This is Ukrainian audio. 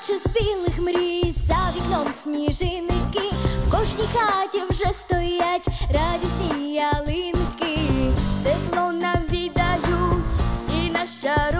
наче з білих мрій, за вікном сніжинки, в кожній хаті вже стоять радісні ялинки, тепло нам віддають і нащарують.